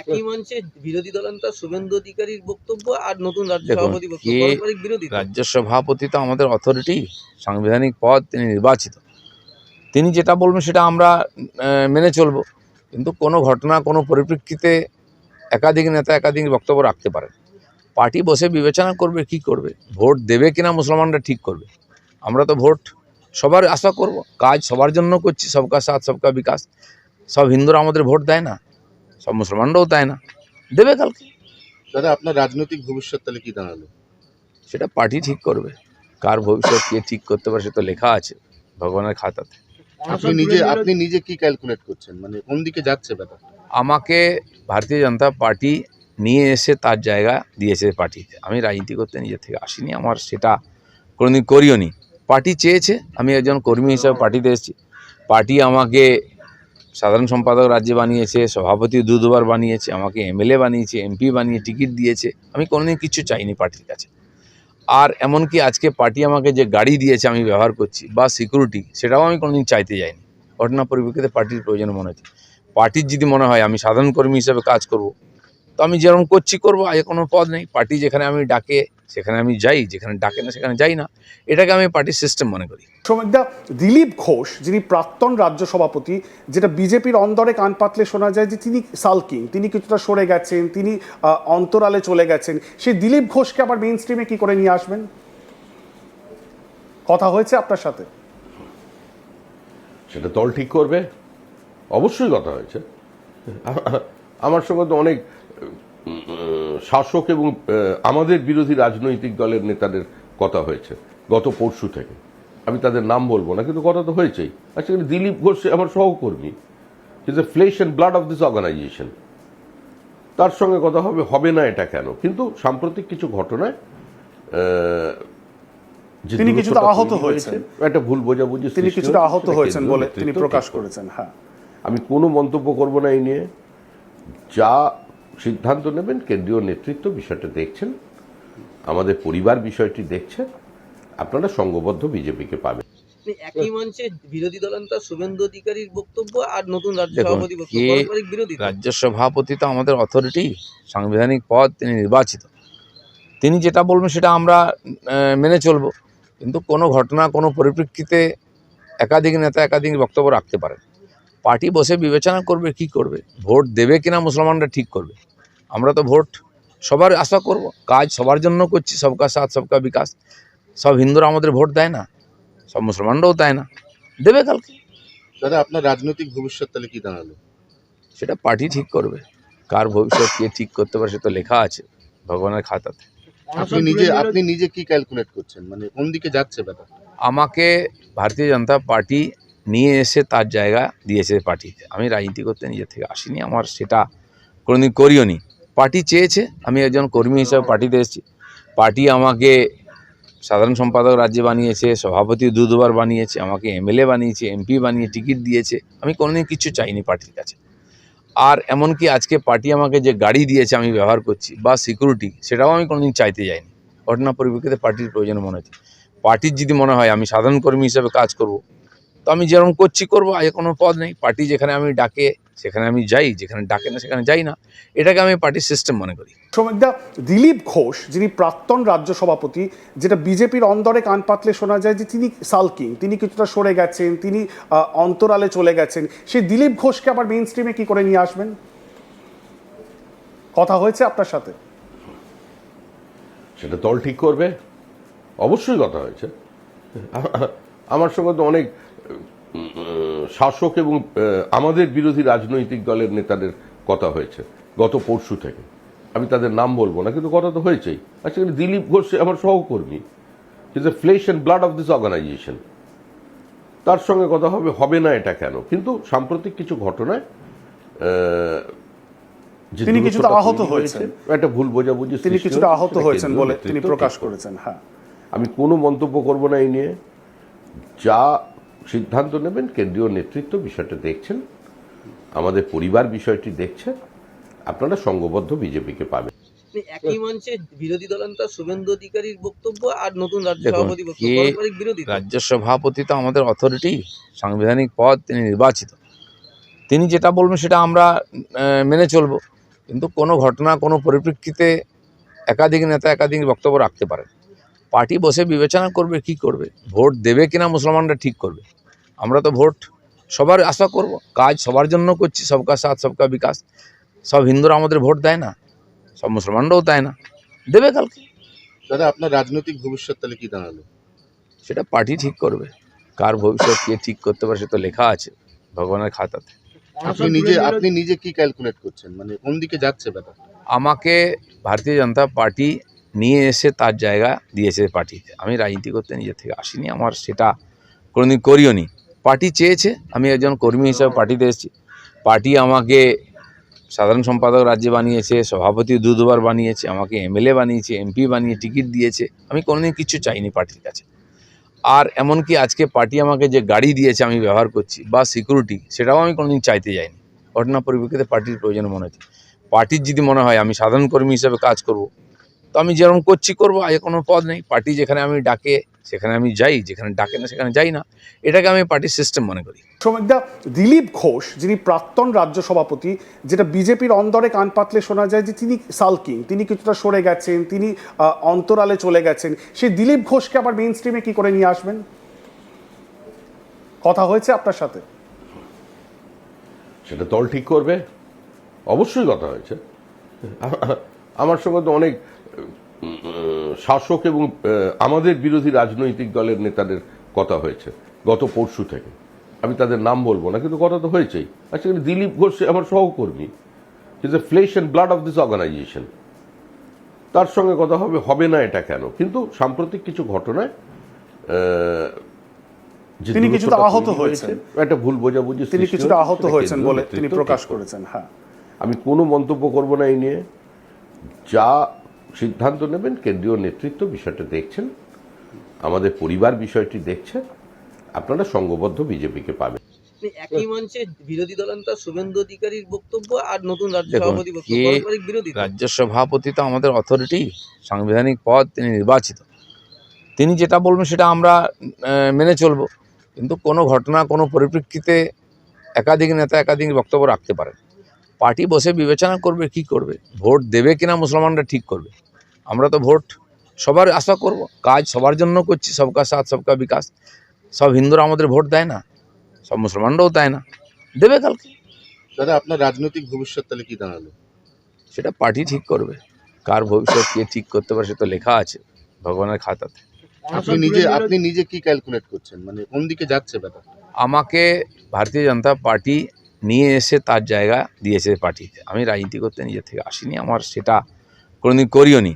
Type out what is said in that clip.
একই মঞ্চে বিরোধী দলনেতা শুভেন্দু অধিকারীর বক্তব্য আর নতুন রাজ্য সভাপতি বক্তব্য পারস্পরিক বিরোধী রাজ্য সভাপতি তো আমাদের অথরিটি সাংবিধানিক পদ তিনি নির্বাচিত। তিনি যেটা বলবেন সেটা আমরা মেনে চলব। কিন্তু কোনো ঘটনা কোনো পরিপ্রেক্ষিতে একাধিক নেতা একাধিক বক্তব্য রাখতে পারেন। পার্টি বসে বিবেচনা করবে কি করবে? ভোট দেবে কিনা মুসলমানরা ঠিক করবে। আমরা তো ভোট সবার আশা করব কাজ সবার জন্য করছি সবকা সাথ সবকা বিকাশ। সব হিন্দুরা আমাদের ভোট দেয় না। সব মুসলমানরাও দেয় না? দেবে কালকে। দাদা আপনার রাজনৈতিক ভবিষ্যৎ তাহলে কি দাঁড়াল? সেটা পার্টি ঠিক করবে। কার ভবিষ্যৎ কে ঠিক করতে পারে সে তো লেখা আছে ভগবানের খাতাতে। আপনি নিজে আপনি নিজে কি ক্যালকুলেট করছেন? মানে কোন দিকে যাচ্ছে ব্যাপার আমাকে ভারতীয় জনতা পার্টি নিয়ে এসে তার জায়গা দিয়েছে পার্টিতে। আমি রাজনীতি করতে নিজের থেকে আসিনি আমার সেটা কোনোদিন করিও নি পার্টি চেয়েছে আমি একজন কর্মী হিসাবে পার্টিতে এসেছি। পার্টি আমাকে সাধারণ সম্পাদক রাজ্যে বানিয়েছে, সভাপতি দু দুবার বানিয়েছে, আমাকে এমএলএ বানিয়েছে, এমপি বানিয়ে টিকিট দিয়েছে, আমি কোনোদিন কিছু চাইনি পার্টির কাছে। আর এমনকি আজকে পার্টি আমাকে যে গাড়ি দিয়েছে আমি ব্যবহার করছি বা সিকিউরিটি সেটাও আমি কোনোদিন চাইতে যাইনি। ঘটনা পরিপ্রেক্ষিতে পার্টির প্রয়োজন মনে হচ্ছে। পার্টির যদি মনে হয়, আমি সাধারণ কর্মী হিসেবে কাজ করব। আমি যেরকম করছি করব আগে কোনো পদ নেই। পার্টি যেখানে আমি ডাকে সেখানে আমি যাই যেখানে ডাকে না সেখানে যাই না। এটাকে আমি পার্টির সিস্টেম মনে করি। শ্রমিকদা দিলীপ ঘোষ যিনি প্রাক্তন রাজ্য সভাপতি যেটা বিজেপির অন্দরে কান পাতলে শোনা যায় যে তিনি সালকিং তিনি কিছুটা সরে গেছেন তিনি অন্তরালে চলে গেছেন। সেই দিলীপ ঘোষকে আবার মেইন স্ট্রিমে কী করে নিয়ে আসবেন? কথা হয়েছে আপনার সাথে? সেটা দল ঠিক করবে? অবশ্যই কথা হয়েছে। আমার সঙ্গে তো অনেক শাসক এবং আমাদের বিরোধী রাজনৈতিক দলের নেতাদের কথা হয়েছে গত পরশু থেকে। আমি তাদের নাম বলব না কিন্তু কথা তো হয়েছেই। আর সেখানে দিলীপ ঘোষ আমার সহকর্মী। Is a flesh and blood of this organisation তার সঙ্গে কথা হবে হবে না এটা কেন? কিন্তু সাম্প্রতিক কিছু ঘটনায় তিনি কিছুটা আহত হয়েছেন। একটা ভুল বোঝাবুঝি তিনি কিছুটা আহত হয়েছেন বলে তিনি প্রকাশ করেছেন হ্যাঁ। আমি কোনো মন্তব্য করব না এই নিয়ে। যা সিদ্ধান্ত নেবেন কেন্দ্রীয় নেতৃত্ব বিষয়টা দেখছেন আমাদের পরিবার বিষয়টি দেখছেন আপনারা সংঘবদ্ধ বিজেপিকে পাবেন। একই মঞ্চে বিরোধী দলনেতা শুভেন্দু অধিকারীর বক্তব্য আর নতুন রাজ্য সভাপতি বক্তব্য কে- পারস্পরিক বিরোধী রাজ্য সভাপতি তো আমাদের অথরিটি সাংবিধানিক পদ তিনি নির্বাচিত। তিনি যেটা বলবেন সেটা আমরা মেনে চলব। কিন্তু কোনো ঘটনা কোনো পরিপ্রেক্ষিতে একাধিক নেতা একাধিক বক্তব্য রাখতে পারেন। পার্টি বসে বিবেচনা করবে কি করবে? ভোট দেবে কিনা মুসলমানরা ঠিক করবে। আমরা তো ভোট সবার আশা করব কাজ সবার জন্য করছি সবকা সাথ সবকা বিকাশ। সব হিন্দুরা আমাদের ভোট দেয় না সব মুসলমানরাও দেয় না দেবে কালকে। দাদা আপনার রাজনৈতিক ভবিষ্যৎ তাহলে কী দাঁড়াল? সেটা পার্টি ঠিক করবে কার ভবিষ্যৎ কে ঠিক করতে পারে সেটা লেখা আছে ভগবানের খাতাতে। আপনি নিজে আপনি নিজে কি ক্যালকুলেট করছেন? মানে কোন দিকে যাচ্ছে ব্যাপার আমাকে ভারতীয় জনতা পার্টি নিয়ে এসে তার জায়গা দিয়েছে পার্টিতে। আমি রাজনীতি করতে নিজের থেকে আসিনি আমার সেটা কোনোদিন করিও নি পার্টি চেয়েছে, আমি একজন কর্মী হিসাবে পার্টিতে এসেছি। পার্টি আমাকে সাধারণ সম্পাদক রাজ্যে বানিয়েছে, সভাপতি দু দুবার বানিয়েছে, আমাকে এমএলএ বানিয়েছে, এমপি বানিয়ে টিকিট দিয়েছে। আমি কোনোদিন কিছু চাইনি পার্টির কাছে। আর এমনকি আজকে পার্টি আমাকে যে গাড়ি দিয়েছে আমি ব্যবহার করছি বা সিকিউরিটি, সেটাও আমি কোনোদিন চাইতে যাইনি। ঘটনা পরিপ্রেক্ষিতে পার্টির প্রয়োজন মনে হচ্ছে। পার্টির যদি মনে হয় আমি সাধারণ কর্মী হিসাবে কাজ করব তো আমি যেরকম করছি করব আগে কোনো পদ নেই। পার্টি যেখানে আমি ডাকে সেখানে আমি যাই যেখানে ডাকে না সেখানে যাই না। এটাকে আমি পার্টির সিস্টেম মনে করি। শ্রমিকদা দিলীপ ঘোষ যিনি প্রাক্তন রাজ্য সভাপতি যেটা বিজেপির অন্দরে কান পাতলে শোনা যায় যে তিনি সালকিং তিনি কিছুটা সরে গেছেন তিনি অন্তরালে চলে গেছেন। সেই দিলীপ ঘোষকে আবার মেইন স্ট্রিমে কী করে নিয়ে আসবেন? কথা হয়েছে আপনার সাথে? সেটা দল ঠিক করবে? অবশ্যই কথা হয়েছে। আমার সঙ্গে তো অনেক শাসক এবং আমাদের বিরোধী রাজনৈতিক দলের নেতাদের কথা হয়েছে গত পরশু থেকে। আমি তাদের নাম বলব না কিন্তু কথা তো হয়েছেই। আর সেখানে দিলীপ ঘোষ আমার সহকর্মী। Is a flesh and blood of this organisation তার সঙ্গে কথা হবে হবে না এটা কেন? কিন্তু সাম্প্রতিক কিছু ঘটনায় তিনি কিছুটা আহত হয়েছেন। একটা ভুল বোঝাবুঝি তিনি কিছুটা আহত হয়েছেন বলে তিনি প্রকাশ করেছেন হ্যাঁ। আমি কোনো মন্তব্য করব না এই নিয়ে। যা সিদ্ধান্ত নেবেন কেন্দ্রীয় নেতৃত্ব বিষয়টা দেখছেন আমাদের পরিবার বিষয়টি দেখছেন আপনারা সংঘবদ্ধ বিজেপিকে পাবেন। একই মঞ্চে বিরোধী দলনেতা শুভেন্দু অধিকারীর বক্তব্য আর নতুন রাজ্য সভাপতি বিরোধী রাজ্য সভাপতি তো আমাদের অথরিটি সাংবিধানিক পদ তিনি নির্বাচিত। তিনি যেটা বলবেন সেটা আমরা মেনে চলব। কিন্তু কোনো ঘটনা কোনো পরিপ্রেক্ষিতে একাধিক নেতা একাধিক বক্তব্য রাখতে পারেন। পার্টি বসে বিবেচনা করবে কি করবে? ভোট দেবে কিনা মুসলমানরা ঠিক করবে। আমরা তো ভোট সবার আশা করব কাজ সবার জন্য করছি সবকা সাথ সবকা বিকাশ। সব হিন্দুরা আমাদের ভোট দেয় না সব মুসলমানরাও দেয় না। দেবে কালকে। দাদা আপনার রাজনৈতিক ভবিষ্যৎ তাহলে কী দাঁড়াল? সেটা পার্টি ঠিক করবে। কার ভবিষ্যৎ কে ঠিক করতে পারে সে তো লেখা আছে ভগবানের খাতাতে। আপনি নিজে আপনি নিজে কি ক্যালকুলেট করছেন? মানে কোন দিকে যাচ্ছে ব্যাপার আমাকে ভারতীয় জনতা পার্টি নিয়ে এসে তার জায়গা দিয়েছে পার্টিতে আমি রাজনীতি করতে নিজের থেকে আসিনি, আমার সেটা কোনোদিন করিও নি পার্টি চেয়েছে, আমি একজন কর্মী হিসাবে পার্টিতে এসেছি। পার্টি আমাকে সাধারণ সম্পাদক রাজ্যে বানিয়েছে, সভাপতি দু দুবার বানিয়েছে, আমাকে এমএলএ বানিয়েছে, এমপি বানিয়ে টিকিট দিয়েছে। আমি কোনোদিন কিছু চাইনি পার্টির কাছে। আর এমনকি আজকে পার্টি আমাকে যে গাড়ি দিয়েছে আমি ব্যবহার করছি বা সিকিউরিটি, সেটাও আমি কোনোদিন চাইতে যাইনি। ঘটনা পরিপ্রেক্ষিতে পার্টির প্রয়োজন মনে হচ্ছে। পার্টির যদি মনে হয় আমি সাধারণ কর্মী হিসাবে কাজ করব তো আমি যেরকম করছি করব আগে কোনো পদ নেই। পার্টি যেখানে আমি ডাকে সেখানে আমি যাই যেখানে ডাকে না সেখানে যাই না। এটাকে আমি পার্টির সিস্টেম মনে করি। শ্রমিকদা দিলীপ ঘোষ যিনি প্রাক্তন রাজ্য সভাপতি যেটা বিজেপির অন্দরে কান পাতলে শোনা যায় যে তিনি সালকিং তিনি কিছুটা সরে গেছেন তিনি অন্তরালে চলে গেছেন। সেই দিলীপ ঘোষকে আবার মেইন স্ট্রিমে কী করে নিয়ে আসবেন? কথা হয়েছে আপনার সাথে? সেটা দল ঠিক করবে? অবশ্যই কথা হয়েছে। আমার সঙ্গে তো অনেক শাসক এবং আমাদের বিরোধী রাজনৈতিক দলের নেতাদের কথা হয়েছে গত পরশু থেকে। আমি তাদের নাম বলব না কিন্তু কথা তো হয়েছেই। আর সেখানে দিলীপ ঘোষ আমার সহকর্মী is a flesh and blood of this organisation তার সঙ্গে কথা হবে হবে না এটা কেন? কিন্তু সাম্প্রতিক কিছু ঘটনায় তিনি কিছুটা আহত হয়েছেন। একটা ভুল বোঝাবুঝি তিনি কিছুটা আহত হয়েছেন বলে তিনি প্রকাশ করেছেন হ্যাঁ। আমি কোনো মন্তব্য করব না এই নিয়ে। যা সিদ্ধান্ত নেবেন কেন্দ্রীয় নেতৃত্ব বিষয়টা দেখছেন আমাদের পরিবার বিষয়টি দেখছে আপনারা সংঘবদ্ধ বিজেপিকে পাবেন। আপনি একই মঞ্চে বিরোধী দলনেতা শুভেন্দু অধিকারীর বক্তব্য আর নতুন রাজ্য সভাপতি বিরোধী রাজ্য সভাপতি তো আমাদের অথরিটি সাংবিধানিক পদ তিনি নির্বাচিত। তিনি যেটা বলবেন সেটা আমরা মেনে চলবো। কিন্তু কোনো ঘটনা কোনো পরিপ্রেক্ষিতে একাধিক নেতা একাধিক বক্তব্য রাখতে পারেন। পার্টি বসে বিবেচনা করবে কি করবে? ভোট দেবে কিনা মুসলমানরা ঠিক করবে। আমরা তো ভোট সবার আশা করব কাজ সবার জন্য করছি সবকা সাথ সবকা বিকাশ। সব হিন্দুরা আমাদের ভোট দেয় না সব মুসলমানরাও দেয় না। দেবে কালকে। দাদা আপনার রাজনৈতিক ভবিষ্যৎ তাহলে কী দাঁড়াল? সেটা পার্টি ঠিক করবে। কার ভবিষ্যৎ কে ঠিক করতে পারে সে তো লেখা আছে ভগবানের খাতাতে। আপনি নিজে আপনি নিজে কি ক্যালকুলেট করছেন? মানে কোন দিকে যাচ্ছে ব্যাপার আমাকে ভারতীয় জনতা পার্টি নিয়ে এসে তার জায়গা দিয়েছে পার্টিতে। আমি রাজনীতি করতে নিজের থেকে আসিনি, আমার সেটা কোনোদিন করিও নি